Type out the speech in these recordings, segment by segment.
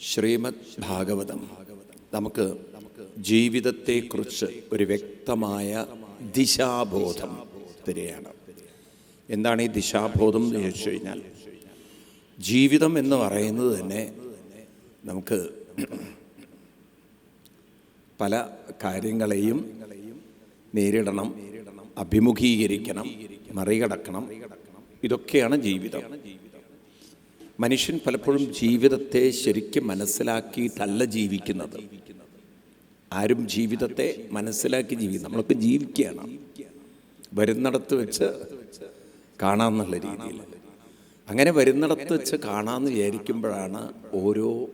ശ്രീമദ് ഭാഗവതം നമുക്ക് ജീവിതത്തെക്കുറിച്ച് ഒരു വ്യക്തമായ ദിശാബോധം തരികയാണ്. എന്താണ് ഈ ദിശാബോധം എന്ന് ചോദിച്ചു കഴിഞ്ഞാൽ ജീവിതം എന്ന് പറയുന്നത് തന്നെ നമുക്ക് പല കാര്യങ്ങളെയും നേരിടണം അഭിമുഖീകരിക്കണം മറികടക്കണം. ഇതൊക്കെയാണ് ജീവിതം. മനുഷ്യൻ പലപ്പോഴും ജീവിതത്തെ ശരിക്കും മനസ്സിലാക്കിയിട്ടല്ല ജീവിക്കുന്നത്. ആരും ജീവിതത്തെ മനസ്സിലാക്കി ജീവിക്കും. നമ്മളൊക്കെ ജീവിക്കുകയാണ്. വരുന്നിടത്ത് വെച്ച് കാണാമെന്നുള്ള രീതിയിൽ. അങ്ങനെ വരുന്നിടത്ത് വെച്ച് കാണാമെന്ന് വിചാരിക്കുമ്പോഴാണ് ഓരോ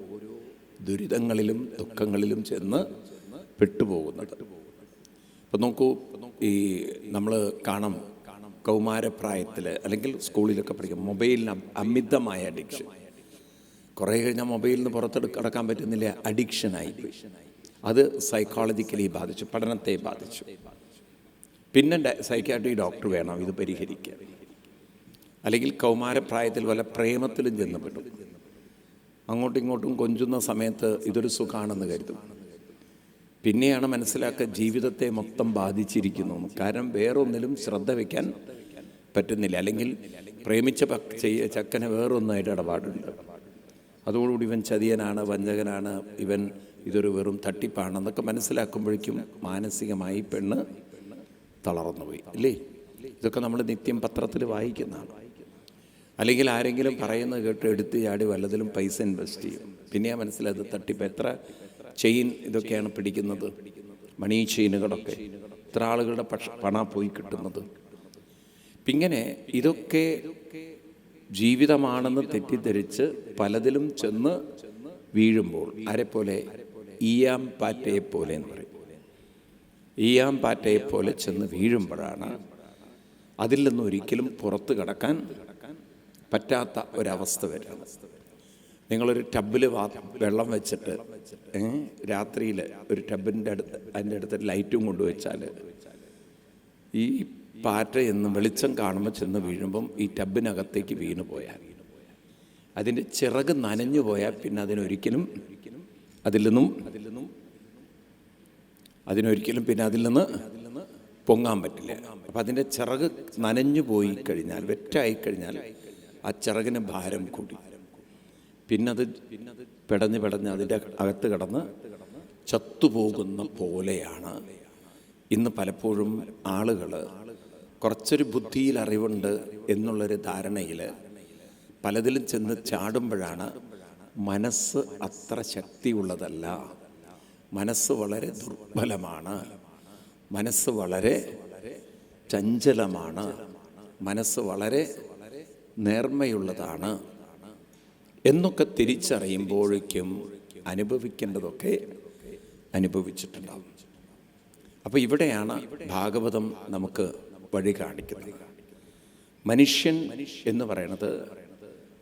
ദുരിതങ്ങളിലും ദുഃഖങ്ങളിലും ചെന്ന് പെട്ടുപോകുന്നത്. ഇപ്പം നോക്കൂ ഈ നമ്മൾ കാണാം കൗമാരപ്രായത്തിൽ അല്ലെങ്കിൽ സ്കൂളിലൊക്കെ പഠിക്കും മൊബൈലിന് അമിതമായ അഡിക്ഷൻ കുറേ കഴിഞ്ഞാൽ മൊബൈലിൽ നിന്ന് പുറത്തെടുക്ക കടക്കാൻ പറ്റുന്നില്ല അഡിക്ഷനായി അത് സൈക്കോളജിക്കലി ബാധിച്ചു പഠനത്തെ ബാധിച്ചു. പിന്നെ സൈക്കാട്രി ഡോക്ടർ വേണം ഇത് പരിഹരിക്കാൻ. അല്ലെങ്കിൽ കൗമാരപ്രായത്തിൽ വല്ല പ്രേമത്തിലും ചെന്നപ്പെട്ടു അങ്ങോട്ടും ഇങ്ങോട്ടും കൊഞ്ചുന്ന സമയത്ത് ഇതൊരു സുഖമാണെന്ന് കരുതും. പിന്നെയാണ് മനസ്സിലാക്കുക ജീവിതത്തെ മൊത്തം ബാധിച്ചിരിക്കുന്നു കാരണം വേറൊന്നിലും ശ്രദ്ധ വയ്ക്കാൻ പറ്റുന്നില്ല. അല്ലെങ്കിൽ പ്രേമിച്ച ചക്കന് വേറൊന്നായിട്ട് ഇടപാടുണ്ട്. അതോടുകൂടി ഇവൻ ചതിയനാണ് വഞ്ചകനാണ്. ഇവൻ ഇതൊരു വെറും തട്ടിപ്പാണെന്നൊക്കെ മനസ്സിലാക്കുമ്പോഴേക്കും മാനസികമായി പെണ്ണ് തളർന്നു പോയി അല്ലേ ഇതൊക്കെ നമ്മൾ നിത്യം പത്രത്തിൽ വായിക്കുന്നതാണ്. അല്ലെങ്കിൽ ആരെങ്കിലും പറയുന്നത് കേട്ട് എടുത്ത് ചാടി വല്ലതിലും പൈസ ഇൻവെസ്റ്റ് ചെയ്യും. പിന്നെയാ മനസ്സിലായത് തട്ടിപ്പ്. എത്ര ചെയിൻ ഇതൊക്കെയാണ് പിടിക്കുന്നത്? മണി ചെയിനുകളൊക്കെ. ഇത്ര ആളുകളുടെ പക്ഷ പണ പോയി കിട്ടുന്നത്. ഇങ്ങനെ ഇതൊക്കെ ജീവിതമാണെന്ന് തെറ്റിദ്ധരിച്ച് പലതിലും ചെന്ന് വീഴുമ്പോൾ ആരെപ്പോലെ ഈയാം പാറ്റയെ പോലെ എന്ന് പറയും. ഈയാം പാറ്റയെ പോലെ ചെന്ന് വീഴുമ്പോഴാണ് അതിൽ നിന്ന് ഒരിക്കലും പുറത്ത് കടക്കാൻ പറ്റാത്ത ഒരവസ്ഥ വരുന്നത്. നിങ്ങളൊരു ടബിൽ വെള്ളം വെച്ചിട്ട് രാത്രിയിൽ ഒരു ടബിന്റെ അടുത്ത് അതിന്റെ അടുത്ത് ലൈറ്റും കൊണ്ടുവച്ചാൽ ഈ പാറ്റ എന്ന് വെളിച്ചം കാണുമ്പോൾ ചെന്ന് വീഴുമ്പം ഈ ടബിനകത്തേക്ക് വീണു പോയാൽ. അതിന്റെ ചിറക് നനഞ്ഞു പോയാൽ പിന്നെ അതിനൊരിക്കലും അതിൽ നിന്നും അതിൽ നിന്നും അതിനൊരിക്കലും പിന്നെ അതിൽ നിന്ന് പൊങ്ങാൻ പറ്റില്ല. അപ്പം അതിന്റെ ചിറക് നനഞ്ഞു പോയി കഴിഞ്ഞാൽ വെറ്റായി കഴിഞ്ഞാൽ ആ ചിറകിന് ഭാരം കൂടി. പിന്നത് പെടഞ്ഞ് പിടഞ്ഞ് അതിന്റെ അകത്ത് കിടന്ന് ചത്തുപോകുന്ന പോലെയാണ്. ഇന്ന് പലപ്പോഴും ആളുകൾ കുറച്ചൊരു ബുദ്ധിയിൽ അറിവുണ്ട് എന്നുള്ളൊരു ധാരണയിൽ പലതിലും ചെന്ന് ചാടുമ്പോഴാണ് മനസ്സ് അത്ര ശക്തിയുള്ളതല്ല. മനസ്സ് വളരെ ദുർബലമാണ്. മനസ്സ് വളരെ ചഞ്ചലമാണ്. മനസ്സ് വളരെ നേർമ്മയുള്ളതാണ് എന്നൊക്കെ തിരിച്ചറിയുമ്പോഴേക്കും അനുഭവിക്കേണ്ടതൊക്കെ അനുഭവിച്ചിട്ടുണ്ടാവും. അപ്പോൾ ഇവിടെയാണ് ഭാഗവതം നമുക്ക് വഴി കാണിക്കുന്നത് മനുഷ്യൻ എന്ന് പറയുന്നത്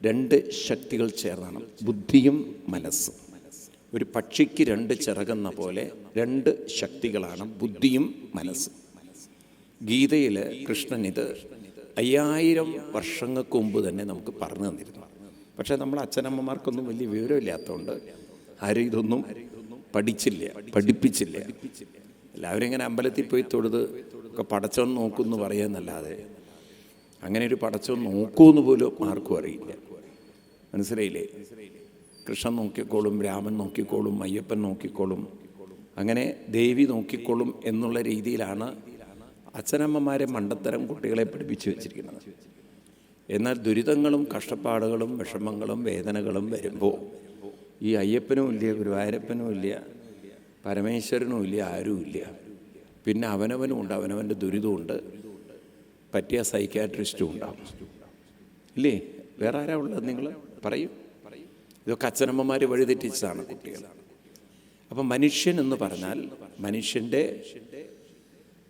രണ്ട് ശക്തികൾ ചേർന്നാണ്. ബുദ്ധിയും മനസ്സും. ഒരു പക്ഷിക്ക് രണ്ട് ചിറകുന്ന പോലെ രണ്ട് ശക്തികളാണ് ബുദ്ധിയും മനസ്സും. ഗീതയിൽ കൃഷ്ണൻ ഇത് അയ്യായിരം വർഷങ്ങൾക്ക് മുമ്പ് തന്നെ നമുക്ക് പറഞ്ഞു തന്നിരുന്നു. പക്ഷേ നമ്മൾ അച്ഛനമ്മമാർക്കൊന്നും വലിയ വിവരമില്ലാത്തതുകൊണ്ട് ആരും ഇതൊന്നും പഠിച്ചില്ല പഠിപ്പിച്ചില്ല. എല്ലാവരും ഇങ്ങനെ അമ്പലത്തിൽ പോയി തൊഴുത് ഒക്കെ പടച്ചോൻ നോക്കുമെന്ന് പറയാന്നല്ലാതെ അങ്ങനെ ഒരു പടച്ചോൻ നോക്കൂന്ന് പോലും ആർക്കും അറിയില്ല. മനസ്സിലായില്ലേ? കൃഷ്ണൻ നോക്കിക്കോളും രാമൻ നോക്കിക്കോളും അയ്യപ്പൻ നോക്കിക്കോളും അങ്ങനെ ദേവി നോക്കിക്കോളും എന്നുള്ള രീതിയിലാണ് അച്ഛനമ്മമാരെ മണ്ടത്തരം കുട്ടികളെ പഠിപ്പിച്ചു വെച്ചിരിക്കുന്നത്. എന്നാൽ ദുരിതങ്ങളും കഷ്ടപ്പാടുകളും വിഷമങ്ങളും വേദനകളും വരുമ്പോൾ ഈ അയ്യപ്പനും ഇല്ല ഗുരുവായൂരപ്പനും ഇല്ല പരമേശ്വരനും ഇല്ല ആരുമില്ല. പിന്നെ അവനവനും ഉണ്ട് അവനവന്റെ ദുരിതമുണ്ട് പറ്റിയ സൈക്കാട്രിസ്റ്റും ഉണ്ടാവും. ഇല്ലേ? വേറെ ആരാ ഉള്ളത് നിങ്ങൾ പറയും. ഇതൊക്കെ അച്ഛനമ്മമാർ വഴിതെറ്റിച്ചതാണ് കുട്ടികൾ അപ്പം മനുഷ്യൻ എന്ന് പറഞ്ഞാൽ മനുഷ്യന്റെ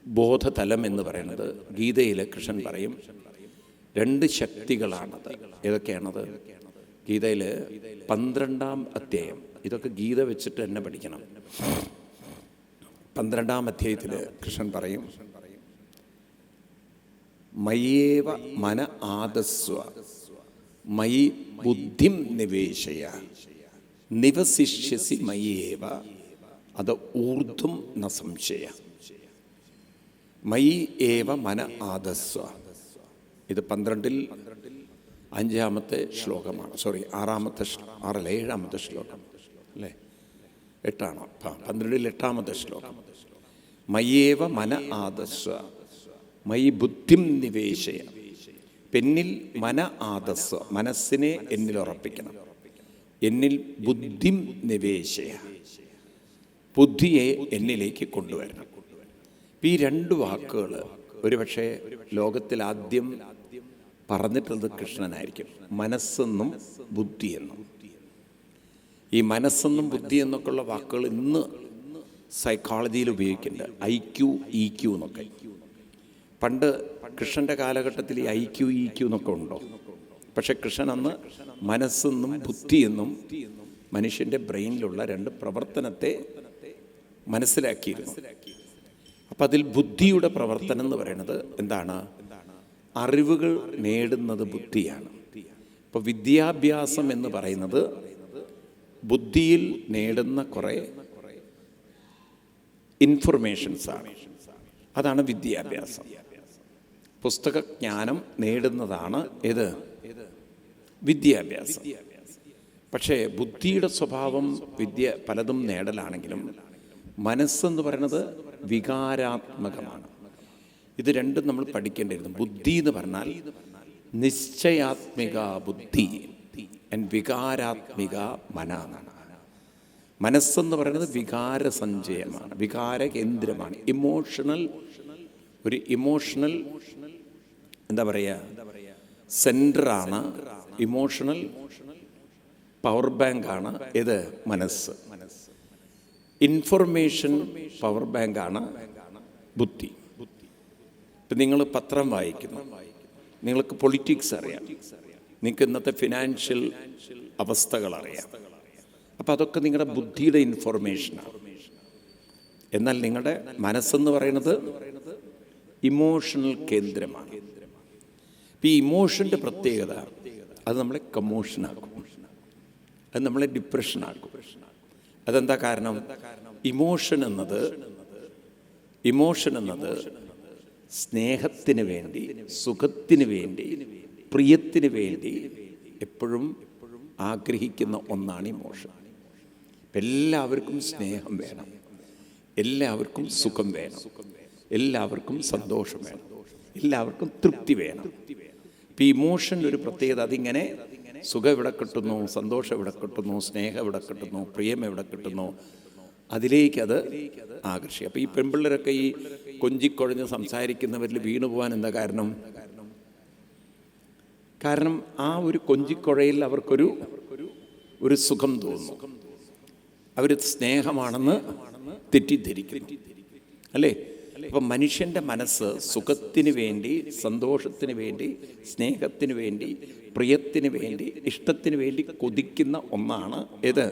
ബോധതലം എന്ന് പറയുന്നത് ഗീതയിലെ കൃഷ്ണൻ പറയും രണ്ട് ശക്തികളാണത്. ഏതൊക്കെയാണത്? ഗീതയിൽ പന്ത്രണ്ടാം അധ്യായം. ഇതൊക്കെ ഗീത വെച്ചിട്ട് തന്നെ പഠിക്കണം. പന്ത്രണ്ടാം അധ്യായത്തിൽ കൃഷ്ണൻ പറയും മയേവ മന ആദസ്വ മയി ബുദ്ധിം നിവേശയ നിവസിഷ്യസി മയേവ അത് ഊർധ്വം ന സംശയ. മയി ഏവ മന ആദസ്വ. ഇത് പന്ത്രണ്ടിൽ അഞ്ചാമത്തെ ശ്ലോകമാണ്. സോറി ആറാമത്തെ ആറല്ല ഏഴാമത്തെ ശ്ലോകം. അല്ലേ? എട്ടാണ്? പന്ത്രണ്ടിൽ എട്ടാമത്തെ ശ്ലോകം. മയ്യേവ മന ആദസ്വ മയി ബുദ്ധിം നിവേശയ. പെന്നിൽ മന ആദസ്വ മനസ്സിനെ എന്നിൽ ഉറപ്പിക്കണം. എന്നിൽ ബുദ്ധിം നിവേശയ. ബുദ്ധിയെ എന്നിലേക്ക് കൊണ്ടുവരണം. ഈ രണ്ട് വാക്കുകൾ ഒരുപക്ഷെ ലോകത്തിൽ ആദ്യം പറഞ്ഞിട്ടുള്ളത് കൃഷ്ണനായിരിക്കും. മനസ്സെന്നും ബുദ്ധിയെന്നും. ഈ മനസ്സെന്നും ബുദ്ധി എന്നൊക്കെയുള്ള വാക്കുകൾ ഇന്ന് സൈക്കോളജിയിൽ ഉപയോഗിക്കുന്നുണ്ട്. ഐ ക്യു ഇ ക്യു എന്നൊക്കെ. പണ്ട് കൃഷ്ണന്റെ കാലഘട്ടത്തിൽ ഈ ഐ ക്യു ഇ ക്യു എന്നൊക്കെ ഉണ്ടോ? പക്ഷെ കൃഷ്ണൻ അന്ന് മനസ്സെന്നും ബുദ്ധിയെന്നും മനുഷ്യന്റെ ബ്രെയിനിലുള്ള രണ്ട് പ്രവർത്തനത്തെ മനസ്സിലാക്കിയിരുന്നു. അപ്പം അതിൽ ബുദ്ധിയുടെ പ്രവർത്തനം എന്ന് പറയുന്നത് എന്താണ്? അറിവുകൾ നേടുന്നത് ബുദ്ധിയാണ്. അപ്പോൾ വിദ്യാഭ്യാസം എന്ന് പറയുന്നത് ബുദ്ധിയിൽ നേടുന്ന കുറേ ഇൻഫർമേഷൻസ് ആണ്. അതാണ് വിദ്യാഭ്യാസം. പുസ്തകജ്ഞാനം നേടുന്നതാണ് ഇത് വിദ്യാഭ്യാസം. പക്ഷേ ബുദ്ധിയുടെ സ്വഭാവം വിദ്യ പലതും നേടലാണെങ്കിലും മനസ്സെന്ന് പറയുന്നത് വികാരാത്മകമാണ്. ഇത് രണ്ടും നമ്മൾ പഠിക്കേണ്ടിയിരുന്നു ബുദ്ധി എന്ന് പറഞ്ഞാൽ നിശ്ചയാത്മിക ബുദ്ധി. വികാരാത്മിക മന. എന്നാണ് മനസ്സെന്ന് പറയുന്നത് വികാര സഞ്ചയമാണ് വികാര കേന്ദ്രമാണ് ഇമോഷണൽ ഒരു ഇമോഷണൽ എന്താ പറയുക സെന്ററാണ് ഇമോഷണൽ പവർ ബാങ്കാണ് ഇത് മനസ്സ്. ഇൻഫർമേഷൻ പവർ ബാങ്കാണ് ബുദ്ധി. ഇപ്പം നിങ്ങൾ പത്രം വായിക്കുന്നു. നിങ്ങൾക്ക് പൊളിറ്റിക്സ് അറിയാം. നിങ്ങൾക്ക് ഇന്നത്തെ ഫിനാൻഷ്യൽ അവസ്ഥകൾ അറിയാം. അപ്പോൾ അതൊക്കെ നിങ്ങളുടെ ബുദ്ധിയുടെ ഇൻഫോർമേഷനാണ് എന്നാൽ നിങ്ങളുടെ മനസ്സെന്ന് പറയുന്നത് ഇമോഷണൽ കേന്ദ്രമാണ്. ഈ ഇമോഷന്റെ പ്രത്യേകത അത് നമ്മളെ കമോഷനാക്കും അത് നമ്മളെ ഡിപ്രഷനാക്കും അതെന്താ കാരണം? ഇമോഷൻ എന്നത് ഇമോഷൻ എന്നത് സ്നേഹത്തിന് വേണ്ടി സുഖത്തിന് വേണ്ടി പ്രിയത്തിന് വേണ്ടി എപ്പോഴും ആഗ്രഹിക്കുന്ന ഒന്നാണ് ഈ മോഷൻ എല്ലാവർക്കും സ്നേഹം വേണം. എല്ലാവർക്കും സുഖം വേണം. എല്ലാവർക്കും സന്തോഷം വേണം. എല്ലാവർക്കും തൃപ്തി വേണം. ഈ ഇമോഷന്റെ ഒരു പ്രത്യേകത അതിങ്ങനെ സുഖം എവിടെ കിട്ടുന്നു സന്തോഷം എവിടെ കിട്ടുന്നു സ്നേഹം എവിടെ കിട്ടുന്നു പ്രിയം എവിടെ കിട്ടുന്നു അതിലേക്ക് അത് ആകർഷിക്കും അപ്പോൾ ഈ പെൺപിള്ളേരൊക്കെ ഈ കൊഞ്ചിക്കൊഴഞ്ഞ് സംസാരിക്കുന്നവരിൽ വീണു പോകാൻ എന്താ കാരണം? കാരണം ആ ഒരു കൊഞ്ചിക്കുഴയിൽ അവർക്കൊരു ഒരു സുഖം തോന്നുന്നു. അവർ സ്നേഹമാണെന്ന് തെറ്റിദ്ധരിക്കും അല്ലേ? അപ്പം മനുഷ്യന്റെ മനസ്സ് സുഖത്തിന് വേണ്ടി സന്തോഷത്തിന് വേണ്ടി സ്നേഹത്തിന് വേണ്ടി പ്രിയത്തിന് വേണ്ടി ഇഷ്ടത്തിന് വേണ്ടി കൊതിക്കുന്ന ഒന്നാണ് ഏത്?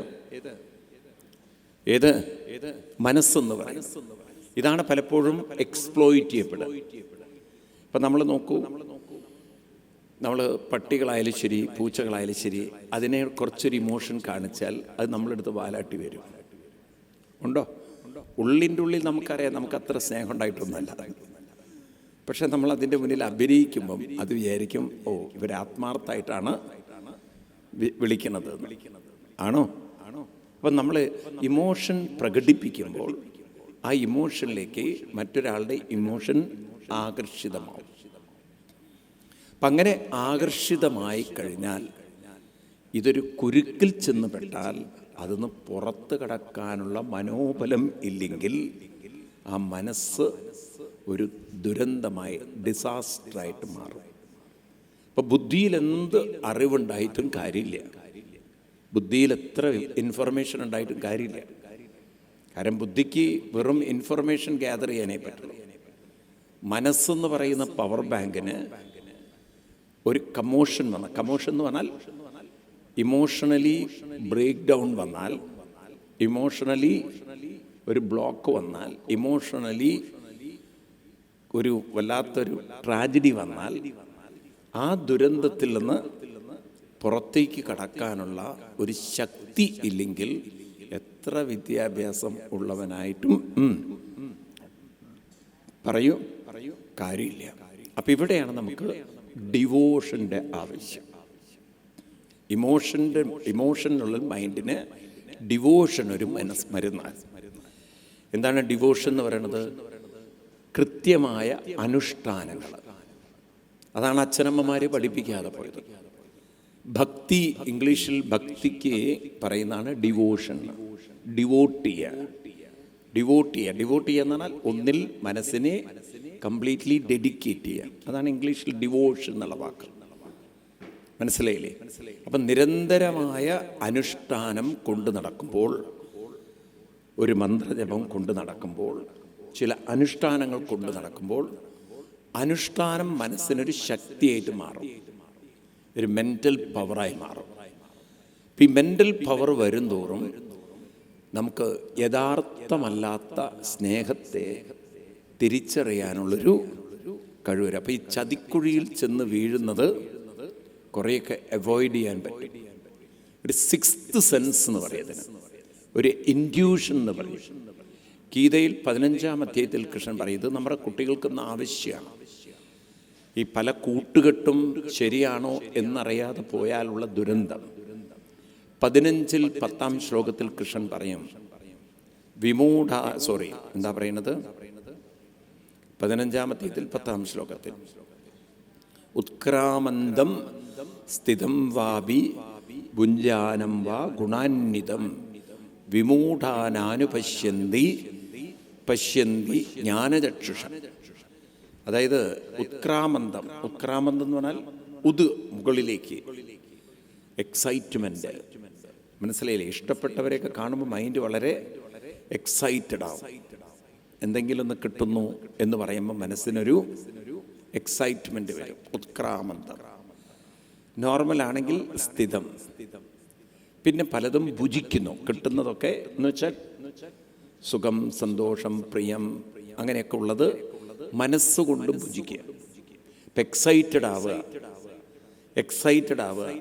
ഏത്? മനസ്സെന്ന് പറയുന്നത്. ഇതാണ് പലപ്പോഴും എക്സ്പ്ലോയിറ്റ് ചെയ്യപ്പെടുക. ഇപ്പം നമ്മൾ നോക്കൂ നമ്മൾ പട്ടികളായാലും ശരി പൂച്ചകളായാലും ശരി അതിനെ കുറച്ചൊരു ഇമോഷൻ കാണിച്ചാൽ അത് നമ്മളെടുത്ത് വാലാട്ടി വരും. ഉണ്ടോ? ഉള്ളിന്റെ ഉള്ളിൽ നമുക്കറിയാം നമുക്ക് അത്ര സ്നേഹം ഉണ്ടായിട്ടൊന്നുമല്ല. പക്ഷെ നമ്മൾ അതിന്റെ മുന്നിൽ അഭിനയിക്കുമ്പം അത് വിചാരിക്കും ഓ ഇവർ ആത്മാർത്ഥമായിട്ടാണ് വിളിക്കണത് ആണോ ആണോ? അപ്പം നമ്മൾ ഇമോഷൻ പ്രകടിപ്പിക്കുമ്പോൾ ആ ഇമോഷനിലേക്ക് മറ്റൊരാളുടെ ഇമോഷൻ ആകർഷിതമാവും. അപ്പം അങ്ങനെ ആകർഷിതമായി കഴിഞ്ഞാൽ ഇതൊരു കുരുക്കിൽ ചെന്ന് പെട്ടാൽ അതിന്ന് പുറത്ത് കടക്കാനുള്ള മനോബലം ഇല്ലെങ്കിൽ ആ മനസ്സ് ഒരു ദുരന്തമായി ഡിസാസ്റ്ററായിട്ട് മാറും. അപ്പോൾ ബുദ്ധിയിൽ എന്ത് അറിവുണ്ടായിട്ടും കാര്യമില്ല. ബുദ്ധിയിൽ എത്ര ഇൻഫർമേഷൻ ഉണ്ടായിട്ടും കാര്യമില്ല. കാരണം ബുദ്ധിക്ക് വെറും ഇൻഫർമേഷൻ ഗ്യാദർ ചെയ്യാനേ പറ്റുള്ളൂ. മനസ്സെന്ന് പറയുന്ന പവർ ബാങ്കിന് ഒരു കമോഷൻ വന്ന കമോഷൻ എന്ന് പറഞ്ഞാൽ ഇമോഷണലി ബ്രേക്ക് ഡൗൺ വന്നാൽ ഇമോഷണലി ഒരു ബ്ലോക്ക് വന്നാൽ ഇമോഷണലി ഒരു വല്ലാത്തൊരു ട്രാജഡി വന്നാൽ ആ ദുരന്തത്തിൽ നിന്ന് പുറത്തേക്ക് കടക്കാനുള്ള ഒരു ശക്തി ഇല്ലെങ്കിൽ എത്ര വിദ്യാഭ്യാസം ഉള്ളവനായിട്ടും പറയൂ കാര്യമില്ല. അപ്പം ഇവിടെയാണ് നമുക്ക് ഡിവോഷന്റെ ആവശ്യം. ഇമോഷന്റെ ഇമോഷനുള്ള മൈൻഡിന് ഡിവോഷൻ ഒരു മനസ് മരുന്നാണ്. എന്താണ് ഡിവോഷൻ എന്ന് പറയുന്നത്? കൃത്യമായ അനുഷ്ഠാനങ്ങൾ. അതാണ് അച്ഛനമ്മമാരെ പഠിപ്പിക്കാതെ പോയത്. ഭക്തി ഇംഗ്ലീഷിൽ ഭക്തിക്ക് പറയുന്നതാണ് ഡിവോഷൻ. ഡിവോട്ട് ചെയ്യുക ഡിവോട്ട് ചെയ്യുക ഡിവോട്ട് ചെയ്യുക എന്ന് പറഞ്ഞാൽ ഒന്നിൽ മനസ്സിനെ കംപ്ലീറ്റ്ലി ഡെഡിക്കേറ്റ് ചെയ്യുക. അതാണ് ഇംഗ്ലീഷിൽ ഡിവോഷൻ എന്നുള്ള വാക്ക്. മനസ്സിലായില്ലേ? അപ്പം നിരന്തരമായ അനുഷ്ഠാനം കൊണ്ടു നടക്കുമ്പോൾ ഒരു മന്ത്രജപം കൊണ്ടു നടക്കുമ്പോൾ ചില അനുഷ്ഠാനങ്ങൾ കൊണ്ടു നടക്കുമ്പോൾ അനുഷ്ഠാനം മനസ്സിനൊരു ശക്തിയായിട്ട് മാറും. ഒരു മെന്റൽ പവറായി മാറും. ഇപ്പം ഈ മെന്റൽ പവർ വരുംതോറും നമുക്ക് യഥാർത്ഥമല്ലാത്ത സ്നേഹത്തെ തിരിച്ചറിയാനുള്ളൊരു കഴിവ് അപ്പോൾ ഈ ചതിക്കുഴിയിൽ ചെന്ന് വീഴുന്നത് കുറേയൊക്കെ അവോയ്ഡ് ചെയ്യാൻ പറ്റും. ഒരു സിക്സ്ത് സെൻസ് എന്ന് പറയുന്നത് ഒരു ഇൻഡ്യൂഷൻ എന്ന് പറയും. ഗീതയിൽ പതിനഞ്ചാം അധ്യായത്തിൽ കൃഷ്ണൻ പറയും ഇത് നമ്മുടെ കുട്ടികൾക്കൊന്ന് ആവശ്യമാണ്. ഈ പല കൂട്ടുകെട്ടും ശരിയാണോ എന്നറിയാതെ പോയാലുള്ള ദുരന്തം. പതിനഞ്ചിൽ പത്താം ശ്ലോകത്തിൽ കൃഷ്ണൻ പറയും വിമൂഢ സോറി എന്താ പറയുന്നത്? പതിനഞ്ചാമത്തേതിൽ പത്താം ശ്ലോകത്തിൽ. ഉത്ക്രാമന്തം സ്ഥിതം വാബി ഭുഞ്ചാനം വാ ഗുണാന്വിതം വിമൂഢാനാനുപശ്യന്തി പശ്യന്തി ജ്ഞാനചക്ഷുഷ. അതായത് ഉത്ക്രാമന്തം. ഉത്ക്രാമന്തം എന്ന് പറഞ്ഞാൽ ഉത് മുകളിലേക്ക്. എക്സൈറ്റ്മെന്റ് മനസ്സിലായില്ലേ? ഇഷ്ടപ്പെട്ടവരെയൊക്കെ കാണുമ്പോൾ മൈൻഡ് വളരെ എക്സൈറ്റഡ് ആവും. എന്തെങ്കിലും ഒന്ന് കിട്ടുന്നു എന്ന് പറയുമ്പോൾ മനസ്സിനൊരു എക്സൈറ്റ്മെന്റ് വരും. ഉത്ക്രാമന്തം നോർമലാണെങ്കിൽ സ്ഥിതം. പിന്നെ പലതും ഭുജിക്കുന്നു. കിട്ടുന്നതൊക്കെ എന്ന് വെച്ചാൽ സുഖം സന്തോഷം പ്രിയം അങ്ങനെയൊക്കെ ഉള്ളത് മനസ്സുകൊണ്ട് ഭുജിക്കുക. ഇപ്പം എക്സൈറ്റഡ് ആവുക. എക്സൈറ്റഡ് ആവുക.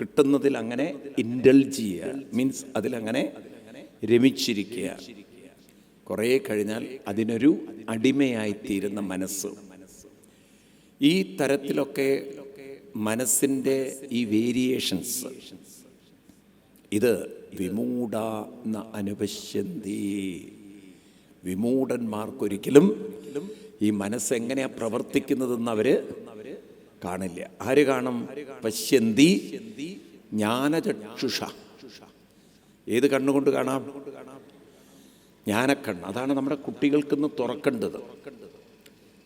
കിട്ടുന്നതിൽ അങ്ങനെ ഇൻഡൽജ് ചെയ്യുക. മീൻസ് അതിലങ്ങനെ രമിച്ചിരിക്കുക. കുറേ കഴിഞ്ഞാൽ അതിനൊരു അടിമയായിത്തീരുന്ന മനസ്സ്. ഈ തരത്തിലൊക്കെ മനസ്സിന്റെ ഈ വേരിയേഷൻസ് ഇത് വിമൂഢ എന്ന അനുപശ്യന്തി. വിമൂഢന്മാർക്കൊരിക്കലും ഈ മനസ്സെങ്ങനെയാ പ്രവർത്തിക്കുന്നതെന്ന് അവർ കാണില്ല. ആര് കാണും? പശ്യന്തി ജ്ഞാനചക്ഷുഷ. ഏത് കണ്ണുകൊണ്ട് കാണാം? ജ്ഞാനക്കണ്ണ്. അതാണ് നമ്മുടെ കുട്ടികൾക്കിന്ന് തുറക്കേണ്ടത്.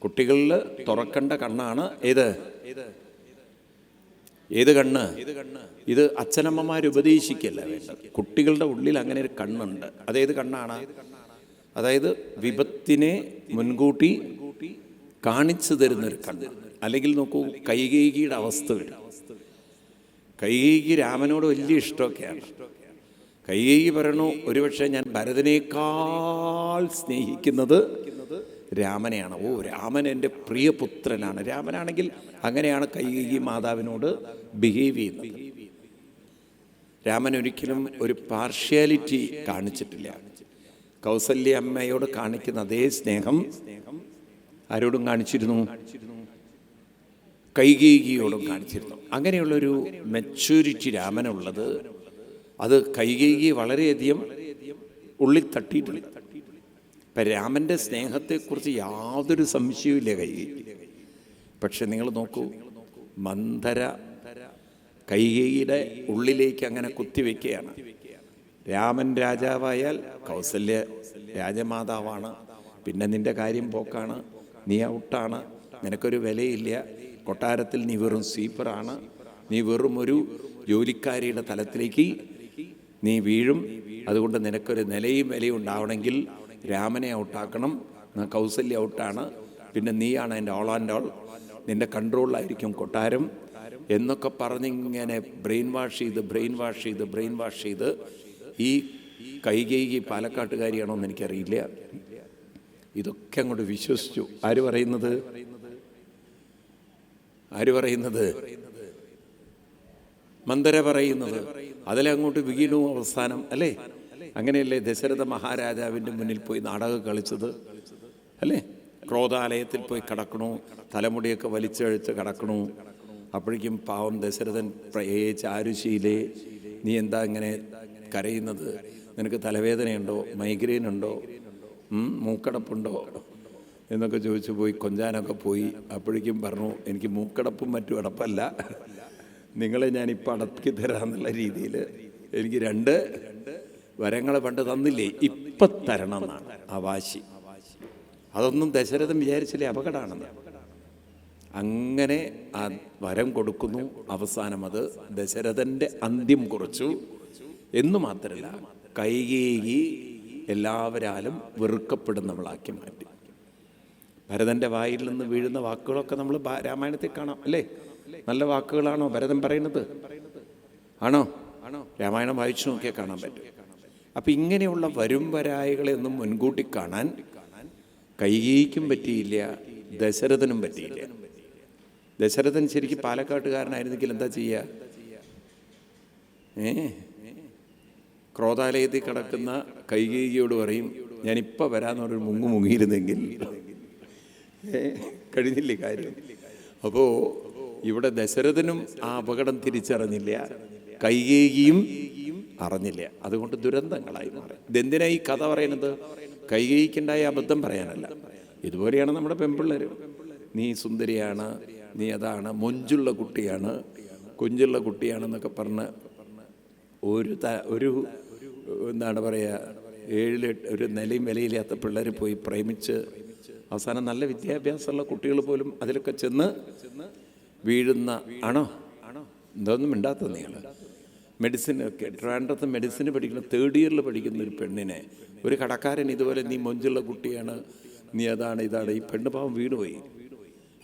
കുട്ടികളിൽ തുറക്കേണ്ട കണ്ണാണ് ഏത്? ഏത് കണ്ണ്? ഇത് അച്ഛനമ്മമാർ ഉപദേശിക്കല്ല വേണ്ടത്? കുട്ടികളുടെ ഉള്ളിൽ അങ്ങനെ ഒരു കണ്ണുണ്ട്. അതേത് കണ്ണാണ്? അതായത് വിപത്തിനെ മുൻകൂട്ടി കാണിച്ചു തരുന്നൊരു കണ്ണ്. അല്ലെങ്കിൽ നോക്കൂ കൈകേകിയുടെ അവസ്ഥ വരും. കൈകേകി രാമനോട് വലിയ ഇഷ്ടമൊക്കെയാണ്. കൈകേകി പറയണു ഒരുപക്ഷെ ഞാൻ ഭരതനേക്കാൾ സ്നേഹിക്കുന്നത് രാമനെയാണ്. ഓ രാമൻ എന്റെ പ്രിയപുത്രനാണ്. രാമനാണെങ്കിൽ അങ്ങനെയാണ് കൈകേകി മാതാവിനോട് ബിഹേവ് ചെയ്യുന്നത്. രാമൻ ഒരിക്കലും ഒരു പാർഷ്യാലിറ്റി കാണിച്ചിട്ടില്ല. കൗസല്യ അമ്മയോട് കാണിക്കുന്ന അതേ സ്നേഹം ആരോടും കാണിച്ചിരുന്നു? കൈകേകിയോടും കാണിച്ചിരുന്നു. അങ്ങനെയുള്ളൊരു മെച്യൂരിറ്റി രാമനുള്ളത് അത് കൈകേകി വളരെയധികം ഉള്ളിൽ തട്ടിയിട്ടുണ്ട് ഇപ്പം രാമന്റെ സ്നേഹത്തെക്കുറിച്ച് യാതൊരു സംശയവുമില്ല കൈകേകി. പക്ഷെ നിങ്ങൾ നോക്കൂ മന്ധര കൈകേയിയുടെ ഉള്ളിലേക്ക് അങ്ങനെ കുത്തിവെക്കുകയാണ്. രാമൻ രാജാവായാൽ കൗസല്യ രാജമാതാവാണ്. പിന്നെ നിന്റെ കാര്യം പോക്കാണ് നീ ഔട്ടാണ് നിനക്കൊരു വിലയില്ല. കൊട്ടാരത്തിൽ നീ വെറും സ്വീപ്പറാണ്. നീ വെറും ഒരു ജോലിക്കാരിയുടെ തലത്തിലേക്ക് നീ വീഴും. അതുകൊണ്ട് നിനക്കൊരു നിലയും വിലയും ഉണ്ടാവണമെങ്കിൽ രാമനെ ഔട്ടാക്കണം. കൗസല്യ ഔട്ടാണ്. പിന്നെ നീയാണ് എന്റെ ഓൾ ആൻഡ് ഓൾ നിന്റെ കൺട്രോളിലായിരിക്കും കൊട്ടാരം. എന്നൊക്കെ പറഞ്ഞിങ്ങനെ ബ്രെയിൻ വാഷ് ചെയ്ത് ബ്രെയിൻ വാഷ് ചെയ്ത് ബ്രെയിൻ വാഷ് ചെയ്ത് ഈ കൈകൈകി പാലക്കാട്ടുകാരിയാണോ എന്ന് എനിക്കറിയില്ല. ഇതൊക്കെ അങ്ങോട്ട് വിശ്വസിച്ചു. ആര് പറയുന്നത്? ആര് പറയുന്നത്? മന്ദര പറയുന്നത്. അതിലങ്ങോട്ട് വീണു അവസാനം അല്ലേ? അങ്ങനെയല്ലേ ദശരഥ മഹാരാജാവിന്റെ മുന്നിൽ പോയി നാടകം കളിച്ചത്? അല്ലേ? ക്രോധാലയത്തിൽ പോയി കടക്കണു തലമുടിയൊക്കെ വലിച്ചഴിച്ച് കടക്കണു. അപ്പോഴേക്കും പാവം ദശരഥൻ പ്രയേച്ച് ആരുശീലേ നീ എന്താ ഇങ്ങനെ കരയുന്നത്? നിനക്ക് തലവേദനയുണ്ടോ? മൈഗ്രെയിൻ ഉണ്ടോ മൂക്കടപ്പുണ്ടോ? എന്നൊക്കെ ചോദിച്ചു പോയി കൊഞ്ചാനൊക്കെ പോയി. അപ്പോഴേക്കും പറഞ്ഞു എനിക്ക് മൂക്കടപ്പും മറ്റും അടപ്പല്ല. നിങ്ങളെ ഞാൻ ഇപ്പം അടക്കി തരാമെന്നുള്ള രീതിയിൽ എനിക്ക് രണ്ട് വരങ്ങളെ പണ്ട് തന്നില്ലേ? ഇപ്പം തരണം എന്നാണ് ആ വാശി. അതൊന്നും ദശരഥൻ വിചാരിച്ചില്ലേ അപകടമാണെന്ന്? അങ്ങനെ ആ വരം കൊടുക്കുന്നു. അവസാനം അത് ദശരഥന്റെ അന്ത്യം കുറിച്ചു. എന്നു മാത്രമല്ല കൈകേയി എല്ലാവരാലും വെറുക്കപ്പെടുന്നവളാക്കി മാറ്റി. ഭരതന്റെ വായിൽ നിന്ന് വീഴുന്ന വാക്കുകളൊക്കെ നമ്മൾ രാമായണത്തിൽ കാണാം അല്ലേ? നല്ല വാക്കുകളാണോ ഭരതൻ പറയുന്നത്? ആണോ? ആണോ രാമായണം വായിച്ചു നോക്കിയാൽ കാണാൻ പറ്റും. അപ്പൊ ഇങ്ങനെയുള്ള വരും വരായികളെ ഒന്നും മുൻകൂട്ടി കാണാൻ കൈകേയിക്കും പറ്റിയില്ല ദശരഥനും പറ്റിയില്ല. ദശരഥൻ ശരിക്കും പാലക്കാട്ടുകാരനായിരുന്നെങ്കിൽ എന്താ ചെയ്യുക ഏ? ക്രോതാലയത്തിൽ കിടക്കുന്ന കൈകേയിയോട് പറയും ഞാനിപ്പോൾ വരാന്ന് പറഞ്ഞൊരു മുങ്ങു മുങ്ങിയിരുന്നെങ്കിൽ. കഴിഞ്ഞില്ലേ കാര്യം? അപ്പോൾ ഇവിടെ ദശരഥനും ആ അപകടം തിരിച്ചറിഞ്ഞില്ല. കൈകേയിയും അറിഞ്ഞില്ല. അതുകൊണ്ട് ദുരന്തങ്ങളായി മാറി. ഇതെന്തിനാ ഈ കഥ പറയുന്നത്? കൈകേയിക്കുണ്ടായ അബദ്ധം പറയാനല്ല. ഇതുപോലെയാണ് നമ്മുടെ പെമ്പിള്ളേർ നീ സുന്ദരിയാണ് നീ അതാണ് മൊഞ്ചുള്ള കുട്ടിയാണ് കുഞ്ചുള്ള കുട്ടിയാണെന്നൊക്കെ പറഞ്ഞ് ഒരു ത ഒരു എന്താണ് പറയുക ഏഴിൽ ഒരു നിലയും വിലയില്ലാത്ത പിള്ളേർ പോയി പ്രേമിച്ച് അവസാനം നല്ല വിദ്യാഭ്യാസമുള്ള കുട്ടികൾ പോലും അതിലൊക്കെ ചെന്ന് വീഴുന്ന ആണോ? എന്തോന്നും മിണ്ടാത്ത നിങ്ങൾ. മെഡിസിൻ ഒക്കെ ട്രാൻഡത്ത് മെഡിസിന് പഠിക്കുന്ന തേർഡ് ഇയറിൽ പഠിക്കുന്ന ഒരു പെണ്ണിനെ ഒരു കടക്കാരൻ ഇതുപോലെ നീ മൊഞ്ചുള്ള കുട്ടിയാണ് നീ അതാണ് ഇതാണ് ഈ പെണ്ണ് പാവം വീണുപോയി.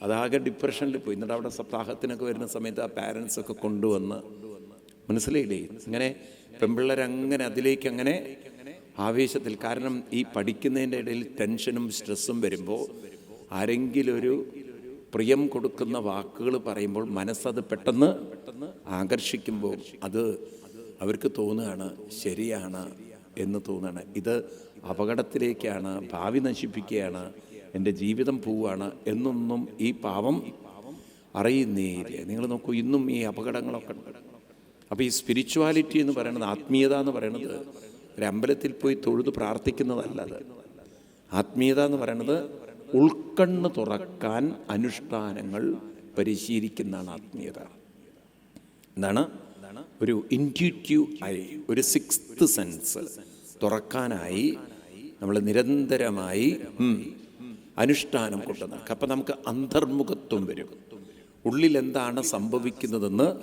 അതാകെ ഡിപ്രഷനിൽ പോയി. എന്നിട്ട് അവിടെ സപ്താഹത്തിനൊക്കെ വരുന്ന സമയത്ത് ആ പാരൻസ് ഒക്കെ കൊണ്ടുവന്ന് മനസ്സിലായില്ലേ? ഇങ്ങനെ പെമ്പിള്ളേരങ്ങനെ അതിലേക്ക് അങ്ങനെ ആവേശത്തിൽ കാരണം ഈ പഠിക്കുന്നതിന്റെ ഇടയിൽ ടെൻഷനും സ്ട്രെസ്സും വരുമ്പോൾ ആരെങ്കിലും ഒരു പ്രിയം കൊടുക്കുന്ന വാക്കുകൾ പറയുമ്പോൾ മനസ്സത് പെട്ടെന്ന് പെട്ടെന്ന് ആകർഷിക്കുമ്പോൾ അത് അവർക്ക് തോന്നുകയാണ് ശരിയാണ് എന്ന് തോന്നുകയാണ്. ഇത് അപകടത്തിലേക്കാണ് ഭാവി നശിപ്പിക്കുകയാണ് എന്റെ ജീവിതം പോവുകയാണ് എന്നൊന്നും ഈ പാവം അറിയുന്നേയില്ല. നിങ്ങൾ നോക്കൂ ഇന്നും ഈ അപകടങ്ങളൊക്കെ ഉണ്ട്. അപ്പോൾ ഈ സ്പിരിച്വാലിറ്റി എന്ന് പറയുന്നത് ആത്മീയത എന്ന് പറയുന്നത് ഒരു അമ്പലത്തിൽ പോയി തൊഴുത് പ്രാർത്ഥിക്കുന്നതല്ല അത്. ആത്മീയത എന്ന് പറയുന്നത് ഉൾക്കണ്ണ് തുറക്കാൻ അനുഷ്ഠാനങ്ങൾ പരിശീലിക്കുന്നതാണ് ആത്മീയത. എന്താണ്? ഒരു ഇന്റ്യൂറ്റീവ് ആയി ഒരു സിക്സ്ത് സെൻസ് തുറക്കാനായി നമ്മൾ നിരന്തരമായി അനുഷ്ഠാനം കൊണ്ട് നടക്കുക അപ്പം നമുക്ക് അന്തർമുഖത്വം വരും. ഉള്ളിൽ എന്താണ് സംഭവിക്കുന്നതെന്ന്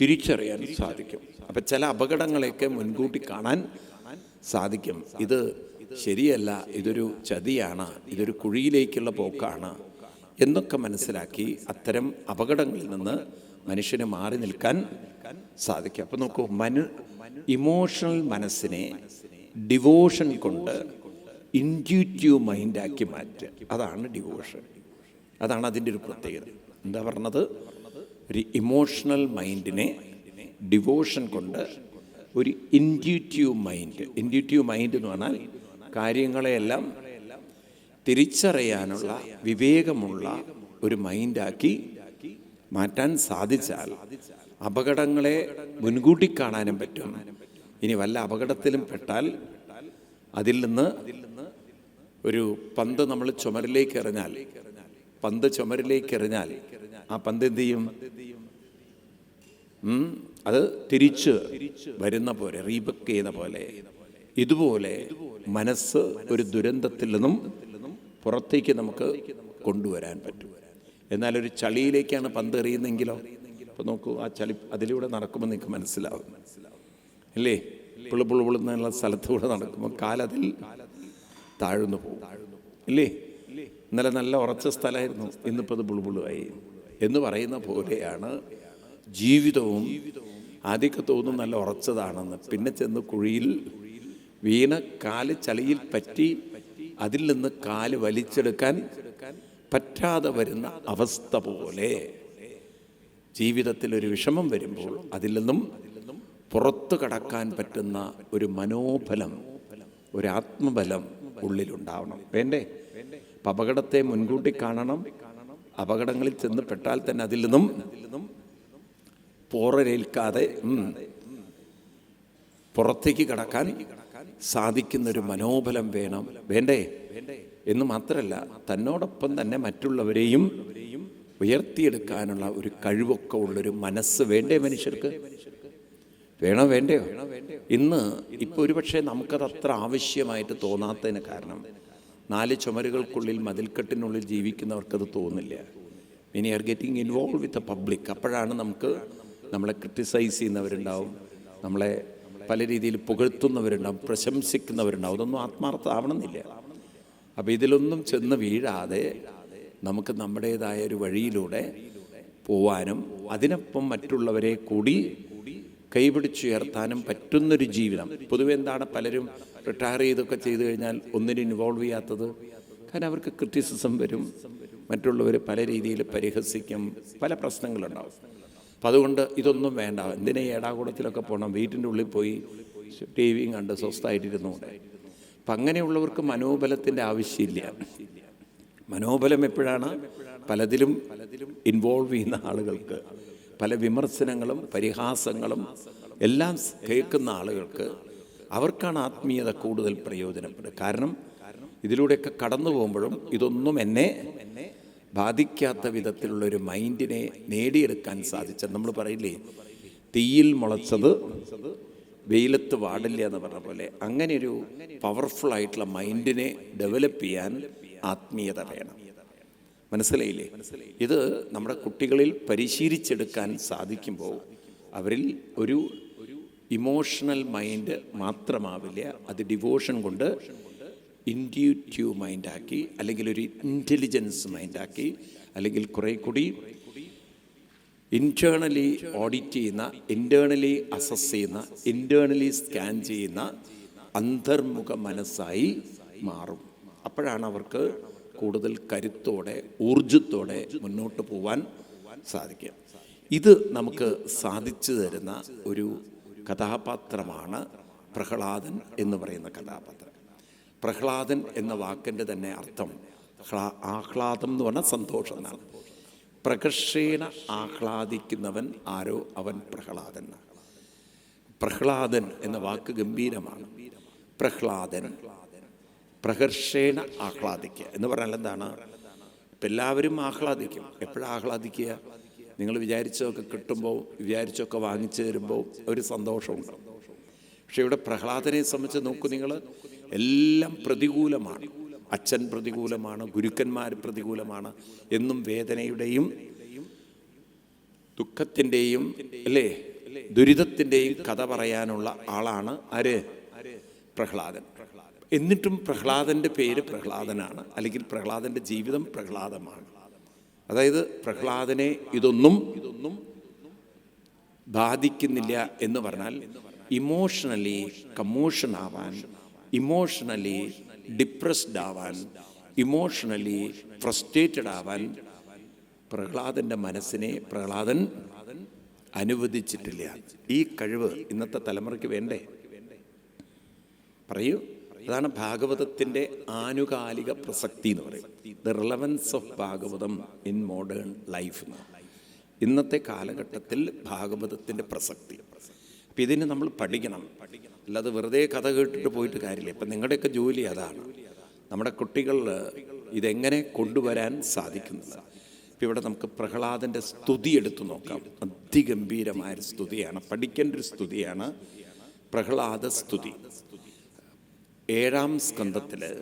തിരിച്ചറിയാൻ സാധിക്കും. അപ്പം ചില അപകടങ്ങളെയൊക്കെ മുൻകൂട്ടി കാണാൻ സാധിക്കും. ഇത് ശരിയല്ല ഇതൊരു ചതിയാണ് ഇതൊരു കുഴിയിലേക്കുള്ള പോക്കാണ് എന്നൊക്കെ മനസ്സിലാക്കി അത്തരം അപകടങ്ങളിൽ നിന്ന് മനുഷ്യന് മാറി നിൽക്കാൻ സാധിക്കും. അപ്പം നോക്കൂ മനു ഇമോഷണൽ മനസ്സിനെ ഡിവോഷൻ കൊണ്ട് ഇന്റ്യൂറ്റീവ് മൈൻഡാക്കി മാറ്റുക. അതാണ് ഡിവോഷൻ. അതാണ് അതിന്റെ ഒരു പ്രത്യേകത. എന്താ പറഞ്ഞത്? ഒരു ഇമോഷണൽ മൈൻഡിനെ ഡിവോഷൻ കൊണ്ട് ഒരു ഇന്റ്യൂറ്റീവ് മൈൻഡ്. ഇന്റ്യൂറ്റീവ് മൈൻഡ് എന്ന് പറഞ്ഞാൽ കാര്യങ്ങളെയെല്ലാം തിരിച്ചറിയാനുള്ള വിവേകമുള്ള ഒരു മൈൻഡാക്കി മാറ്റാൻ സാധിച്ചാൽ അപകടങ്ങളെ മുൻകൂട്ടി കാണാനും പറ്റും. ഇനി വല്ല അപകടത്തിലും പെട്ടാൽ അതിൽ നിന്ന് ഒരു പന്ത് നമ്മൾ ചുമരിലേക്ക് എറിഞ്ഞാൽ പന്ത് ചുമരിലേക്ക് എറിഞ്ഞാൽ ആ പന്ത് എന്ത് ചെയ്യും? അത് തിരിച്ച് വരുന്ന പോലെ റീബക്ക് ചെയ്യുന്ന പോലെ ഇതുപോലെ മനസ്സ് ഒരു ദുരന്തത്തിൽ നിന്നും പുറത്തേക്ക് നമുക്ക് കൊണ്ടുവരാൻ പറ്റും. എന്നാൽ ഒരു ചളിയിലേക്കാണ് പന്ത് എറിയുന്നെങ്കിലോ? നോക്കൂ ആ ചളി അതിലൂടെ നടക്കുമ്പോൾ നിങ്ങൾക്ക് മനസ്സിലാവും അല്ലേ? പുളു പുളു പുളുന്നുള്ള സ്ഥലത്തൂടെ നടക്കുമ്പോൾ കാലതിൽ താഴ്ന്നു പോകും. ഇല്ലേ? ഇന്നലെ നല്ല ഉറച്ച സ്ഥലമായിരുന്നു ഇന്നിപ്പോൾ അത് ബുളുബുളുവായി എന്ന് പറയുന്ന പോലെയാണ് ജീവിതവും. ആദ്യമൊക്കെ തോന്നും നല്ല ഉറച്ചതാണെന്ന്. പിന്നെ ചെന്ന് കുഴിയിൽ വീണ കാൽ ചളിയിൽ പറ്റി അതിൽ നിന്ന് കാൽ വലിച്ചെടുക്കാൻ പറ്റാതെ വരുന്ന അവസ്ഥ പോലെ. ജീവിതത്തിൽ ഒരു വിഷമം വരുമ്പോൾ അതിൽ നിന്നും പുറത്തു കടക്കാൻ പറ്റുന്ന ഒരു മനോബലം ഒരു ആത്മബലം ഉള്ളിലുണ്ടാവണം. വേണ്ടേ? അപ്പം അപകടത്തെ മുൻകൂട്ടി കാണണം. അപകടങ്ങളിൽ ചെന്ന് പെട്ടാൽ തന്നെ അതിൽ നിന്നും പോറലേൽക്കാതെ പുറത്തേക്ക് കടക്കാൻ സാധിക്കുന്ന ഒരു മനോബലം വേണം. വേണ്ടേ? എന്ന് മാത്രമല്ല തന്നോടൊപ്പം തന്നെ മറ്റുള്ളവരെയും ഉയർത്തിയെടുക്കാനുള്ള ഒരു കഴിവൊക്കെ ഉള്ളൊരു മനസ്സ് വേണ്ടേ മനുഷ്യർക്ക്? വേണോ വേണ്ടയോ? ഇന്ന് ഇപ്പോൾ ഒരുപക്ഷെ നമുക്കത് അത്ര ആവശ്യമായിട്ട് തോന്നാത്തതിന് കാരണം നാല് ചുമരുകൾക്കുള്ളിൽ മതിൽക്കെട്ടിനുള്ളിൽ ജീവിക്കുന്നവർക്കത് തോന്നില്ല. ഇനി are getting involve with public അപ്പോഴാണ് നമുക്ക് നമ്മളെ ക്രിട്ടിസൈസ് ചെയ്യുന്നവരുണ്ടാവും. നമ്മളെ പല രീതിയിൽ പുകഴ്ത്തുന്നവരുണ്ടാവും പ്രശംസിക്കുന്നവരുണ്ടാവും. അതൊന്നും ആത്മാർത്ഥ ആവണമെന്നില്ല അപ്പോൾ ഇതിലൊന്നും ചെന്ന് വീഴാതെ നമുക്ക് നമ്മുടേതായ ഒരു വഴിയിലൂടെ പോവാനും അതിനൊപ്പം മറ്റുള്ളവരെ കൂടി കൈപിടിച്ചുയർത്താനും പറ്റുന്നൊരു ജീവിതം. പൊതുവെ എന്താണ് പലരും റിട്ടയർ ചെയ്തൊക്കെ ചെയ്തു കഴിഞ്ഞാൽ ഒന്നിനും ഇൻവോൾവ് ചെയ്യാത്തത്? കാരണം അവർക്ക് ക്രിറ്റിസിസം വരും. മറ്റുള്ളവർ പല രീതിയിൽ പരിഹസിക്കും. പല പ്രശ്നങ്ങളുണ്ടാവും. അപ്പം അതുകൊണ്ട് ഇതൊന്നും വേണ്ട. എന്തിനാ ഈ ഏടാകൂടത്തിലൊക്കെ പോകണം വീട്ടിന്റെ ഉള്ളിൽ പോയി ടി വിയും കണ്ട് സ്വസ്ഥമായിട്ടിരുന്നുകൂടെ അപ്പം അങ്ങനെയുള്ളവർക്ക് മനോബലത്തിന്റെ ആവശ്യമില്ല. മനോബലം എപ്പോഴാണ്? പലതിലും ഇൻവോൾവ് ചെയ്യുന്ന ആളുകൾക്ക് പല വിമർശനങ്ങളും പരിഹാസങ്ങളും എല്ലാം കേൾക്കുന്ന ആളുകൾക്ക് അവർക്കാണ് ആത്മീയത കൂടുതൽ പ്രയോജനപ്പെടുക. കാരണം ഇതിലൂടെയൊക്കെ കടന്നു പോകുമ്പോഴും ഇതൊന്നും എന്നെ ബാധിക്കാത്ത വിധത്തിലുള്ള ഒരു മൈൻഡിനെ നേടിയെടുക്കാൻ സാധിച്ച നമ്മൾ പറയില്ലേ തീയിൽ മുളച്ചത് വെയിലത്ത് വാടില്ല എന്ന് പറഞ്ഞ പോലെ അങ്ങനെ ഒരു പവർഫുൾ ആയിട്ടുള്ള മൈൻഡിനെ ഡെവലപ്പ് ചെയ്യാൻ ആത്മീയത വേണം. മനസ്സിലായില്ലേ? ഇത് നമ്മുടെ കുട്ടികളിൽ പരിശീലിച്ചെടുക്കാൻ സാധിക്കുമ്പോൾ അവരിൽ ഒരു ഇമോഷണൽ മൈൻഡ് മാത്രമാവില്ല അത് ഡിവോഷൻ കൊണ്ട് ഇൻഡ്യൂറ്റീവ് മൈൻഡാക്കി അല്ലെങ്കിൽ ഒരു ഇന്റലിജൻസ് മൈൻഡാക്കി അല്ലെങ്കിൽ കുറേ കൂടി ഇന്റേർണലി ഓഡിറ്റ് ചെയ്യുന്ന ഇന്റേർണലി അസസ് ചെയ്യുന്ന ഇന്റേർണലി സ്കാൻ ചെയ്യുന്ന അന്തർമുഖ മനസ്സായി മാറും. അപ്പോഴാണ് അവർക്ക് കൂടുതൽ കരുത്തോടെ ഊർജത്തോടെ മുന്നോട്ട് പോവാൻ സാധിക്കുക. ഇത് നമുക്ക് സാധിച്ചു തരുന്ന ഒരു കഥാപാത്രമാണ് പ്രഹ്ലാദൻ എന്ന് പറയുന്ന കഥാപാത്രം. പ്രഹ്ലാദൻ എന്ന വാക്കിന്റെ തന്നെ അർത്ഥം. ആഹ്ലാദം എന്ന് പറഞ്ഞാൽ സന്തോഷം എന്നാണ്. പ്രകർഷേണ ആഹ്ലാദിക്കുന്നവൻ ആരോ? അവൻ പ്രഹ്ലാദൻ. പ്രഹ്ലാദൻ എന്ന വാക്ക് ഗംഭീരമാണ്. പ്രഹ്ലാദൻ. പ്രഹർഷേണ ആഹ്ലാദിക്കുക എന്ന് പറഞ്ഞാൽ എന്താണ്? ഇപ്പം എല്ലാവരും ആഹ്ലാദിക്കും. എപ്പോഴാണ് ആഹ്ലാദിക്കുക? നിങ്ങൾ വിചാരിച്ചതൊക്കെ കിട്ടുമ്പോൾ വിചാരിച്ചൊക്കെ വാങ്ങിച്ചു തരുമ്പോൾ ഒരു സന്തോഷമുണ്ട്. പക്ഷെ ഇവിടെ പ്രഹ്ലാദനെ സംബന്ധിച്ച് നോക്കൂ നിങ്ങൾ. എല്ലാം പ്രതികൂലമാണ്. അച്ഛൻ പ്രതികൂലമാണ് ഗുരുക്കന്മാർ പ്രതികൂലമാണ് എന്നും വേദനയുടെയും ദുഃഖത്തിന്റെയും അല്ലേ? ദുരിതത്തിന്റെയും കഥ പറയാനുള്ള ആളാണ് ആര്? പ്രഹ്ലാദൻ. എന്നിട്ടും പ്രഹ്ലാദന്റെ പേര് പ്രഹ്ലാദനാണ്. അല്ലെങ്കിൽ പ്രഹ്ലാദന്റെ ജീവിതം പ്രഹ്ലാദമാണ്. അതായത് പ്രഹ്ലാദനെ ഇതൊന്നും ഇതൊന്നും ബാധിക്കുന്നില്ല എന്ന് പറഞ്ഞാൽ ഇമോഷണലി കമ്മോഷൻ ആവാൻ ഇമോഷണലി ഡിപ്രസ്ഡ് ആവാൻ ഇമോഷണലി ഫ്രസ്ട്രേറ്റഡ് ആവാൻ പ്രഹ്ലാദന്റെ മനസ്സിനെ പ്രഹ്ലാദൻ അനുവദിച്ചിട്ടില്ല. ഈ കഴിവ് ഇന്നത്തെ തലമുറയ്ക്ക് വേണ്ടേ? പറയൂ. അതാണ് ഭാഗവതത്തിന്റെ ആനുകാലിക പ്രസക്തി എന്ന് പറയും. The relevance of Bhagavatam in modern life എന്ന്. ഇന്നത്തെ കാലഘട്ടത്തിൽ ഭാഗവതത്തിന്റെ പ്രസക്തി. അപ്പം ഇതിന് നമ്മൾ പഠിക്കണം. അല്ലാതെ വെറുതെ കഥ കേട്ടിട്ട് പോയിട്ട് കാര്യമില്ല. ഇപ്പം നിങ്ങളുടെയൊക്കെ ജോലി അതാണ്. നമ്മുടെ കുട്ടികൾ ഇതെങ്ങനെ കൊണ്ടുവരാൻ സാധിക്കുന്നത്? ഇപ്പം ഇവിടെ നമുക്ക് പ്രഹ്ലാദന്റെ സ്തുതി എടുത്തു നോക്കാം. അതിഗംഭീരമായൊരു സ്തുതിയാണ്. പഠിക്കേണ്ട ഒരു സ്തുതിയാണ് പ്രഹ്ലാദ സ്തുതി. ഏഴാം സ്കന്ധത്തിൽ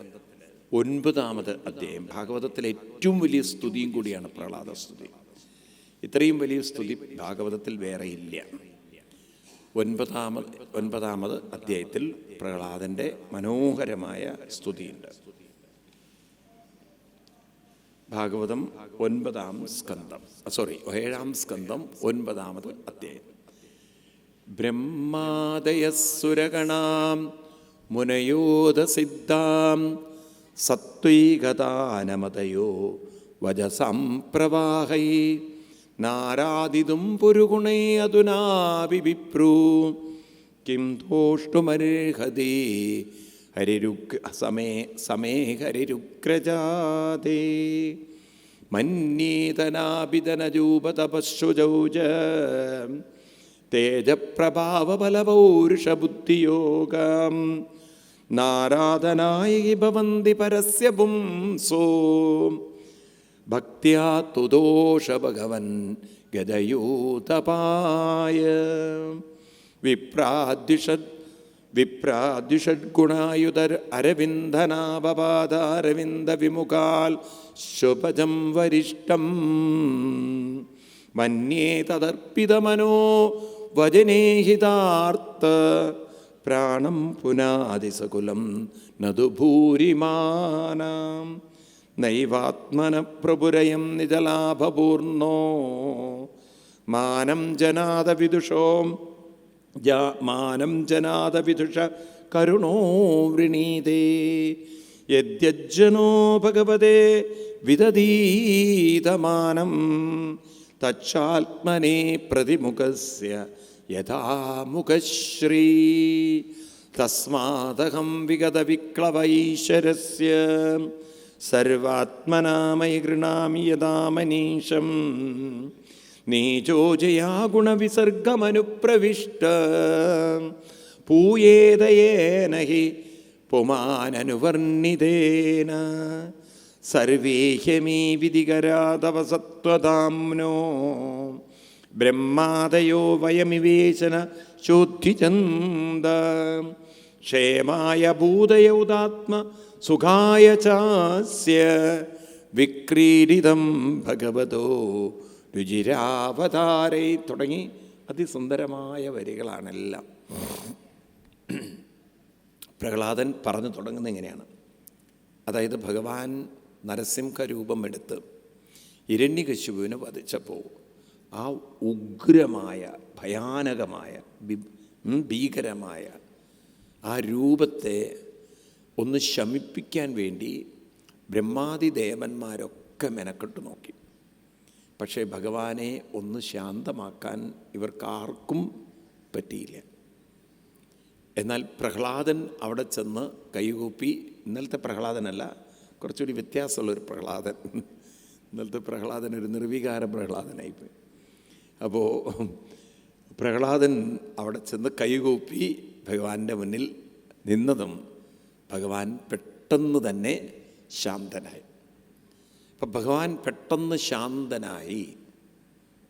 ഒൻപതാമത് അധ്യായം. ഭാഗവതത്തിലെ ഏറ്റവും വലിയ സ്തുതിയും കൂടിയാണ് പ്രഹ്ലാദ സ്തുതി. ഇത്രയും വലിയ സ്തുതി ഭാഗവതത്തിൽ വേറെ ഇല്ല. ഒൻപതാമത് ഒൻപതാമത് അധ്യായത്തിൽ പ്രഹ്ലാദന്റെ മനോഹരമായ സ്തുതിയുണ്ട്. ഭാഗവതം ഒൻപതാം സ്കന്ധം സോറി ഏഴാം സ്കന്ധം ഒൻപതാമത് അധ്യായം. ബ്രഹ്മാദയസുരഗണാം മുനയോധസിദ്ധാം സത്വൈകതാനമതയോ വജസം പ്രവാഹൈ നാരാദിതും പുരുഗുണേ അതുനാപി കിം തോഷ്ടുമർഹതി ഹരിരുഗ് സമേ സമേ ഹരിരുഗ്രജാതേ. മന്യേതനാഭിതനജൂപതപശുജൗജ തേജപ്രഭാവബലപൗരുഷബുദ്ധിയോഗം. നാരാധനായി ഭവന്തി പരസ്യ പുംസോ ഭക്തിയാ തുദോഷ ഭഗവൻ ഗതയൂതപായ വിപ്രാദ്യുഷത് വിപ്രാദ്യുഷഡ്ഗുണായുധർ അരവിന്ദനാപപാദാരവിന്ദ വിമുഖാൽ ശുഭജം വരിഷ്ടം. മന്യേ തദർപ്പിതമനോ വചനേഹിതാർത്ത പ്രാണം പുനാതിസകുലം നതു ഭൂരിമാനാം നൈവാത്മന പ്രപുരയം നിജലാഭപൂർണോ? മാനം ജനാത വിദുഷോ? മാനം ജനാത വിദുഷ കരുണോ വൃണീതേ? യദ്യജ്ജനോ ഭഗവതേ വിദധീതമാനം. തച്ചാത്മനെ പ്രതിമുഖസ്യ യഥാമുഖശ്രീ. തസ്മാദഹം വിഗതവിക്ലവൈശ്വരസ്യ. സർവാത്മനാമയി ഗൃണാമി യഥാ മനീഷം നീചോജയാ ഗുണവിസർഗമനുപ്രവിഷ്ട. പൂയേതയേന ഹി പുമാനനുവർണിതേന. സർവേഹ്യമീ വിധികരാതവ സത്വതാംനോ ബ്രഹ്മാദയോ വയമിവേശന ശുദ്ധിചന്ദ ക്ഷേമായ ഭൂതയൗതാത്മ സുഖായ ചാസ്യ വിക്രീഡിതം ഭഗവതോ രുചിരാവതാരൈ തുടങ്ങി അതിസുന്ദരമായ വരികളാണെല്ലാം. പ്രഹ്ലാദൻ പറഞ്ഞു തുടങ്ങുന്നത് എങ്ങനെയാണ് അതായത് ഭഗവാൻ നരസിംഹ രൂപമെടുത്ത് ഇരണ്യകശുവിന് വധിച്ചപ്പോൾ ആ ഉഗ്രമായ ഭയാനകമായ ഭീകരമായ ആ രൂപത്തെ ഒന്ന് ശമിപ്പിക്കാൻ വേണ്ടി ബ്രഹ്മാതി ദേവന്മാരൊക്കെ മെനക്കെട്ട് നോക്കി. പക്ഷേ ഭഗവാനെ ഒന്ന് ശാന്തമാക്കാൻ ഇവർക്കാർക്കും പറ്റിയില്ല. എന്നാൽ പ്രഹ്ലാദൻ അവിടെ ചെന്ന് കൈകൂപ്പി. ഇന്നലത്തെ പ്രഹ്ലാദനല്ല കുറച്ചുകൂടി വ്യത്യാസമുള്ളൊരു പ്രഹ്ലാദൻ. ഇന്നലത്തെ പ്രഹ്ലാദൻ ഒരു നിർവികാര പ്രഹ്ലാദനായിപ്പോയി അപ്പോൾ പ്രഹ്ലാദൻ അവിടെ ചെന്ന് കൈകൂപ്പി ഭഗവാന്റെ മുന്നിൽ നിന്നതും ഭഗവാൻ പെട്ടെന്ന് തന്നെ ശാന്തനായി. അപ്പം ഭഗവാൻ പെട്ടെന്ന് ശാന്തനായി.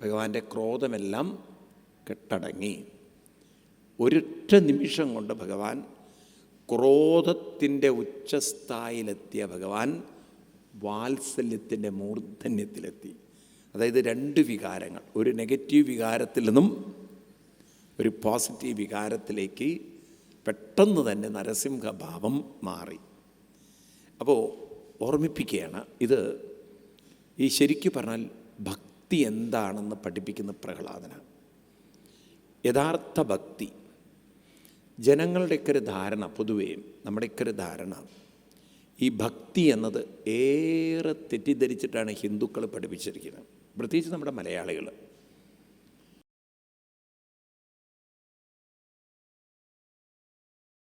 ഭഗവാന്റെ ക്രോധമെല്ലാം കെട്ടടങ്ങി. ഒരൊറ്റ നിമിഷം കൊണ്ട് ഭഗവാൻ ക്രോധത്തിന്റെ ഉച്ചസ്ഥായിലെത്തിയ ഭഗവാൻ വാത്സല്യത്തിന്റെ മൂർധന്യത്തിലെത്തി. അതായത് രണ്ട് വികാരങ്ങൾ ഒരു നെഗറ്റീവ് വികാരത്തിൽ നിന്നും ഒരു പോസിറ്റീവ് വികാരത്തിലേക്ക് പെട്ടെന്ന് തന്നെ നരസിംഹഭാവം മാറി. അപ്പോൾ ഓർമ്മിപ്പിക്കുകയാണ് ഇത് ഈ ശരിക്കു പറഞ്ഞാൽ ഭക്തി എന്താണെന്ന് പഠിപ്പിക്കുന്ന പ്രഹ്ലാദനാണ്. യഥാർത്ഥ ഭക്തി. ജനങ്ങളുടെയൊക്കെ ഒരു ധാരണ പൊതുവേ നമ്മുടെയൊക്കെ ഒരു ധാരണ ഈ ഭക്തി എന്നത് ഏറെ തെറ്റിദ്ധരിച്ചിട്ടാണ് ഹിന്ദുക്കൾ പഠിപ്പിച്ചിരിക്കുന്നത്. പ്രത്യേകിച്ച് നമ്മുടെ മലയാളികൾ.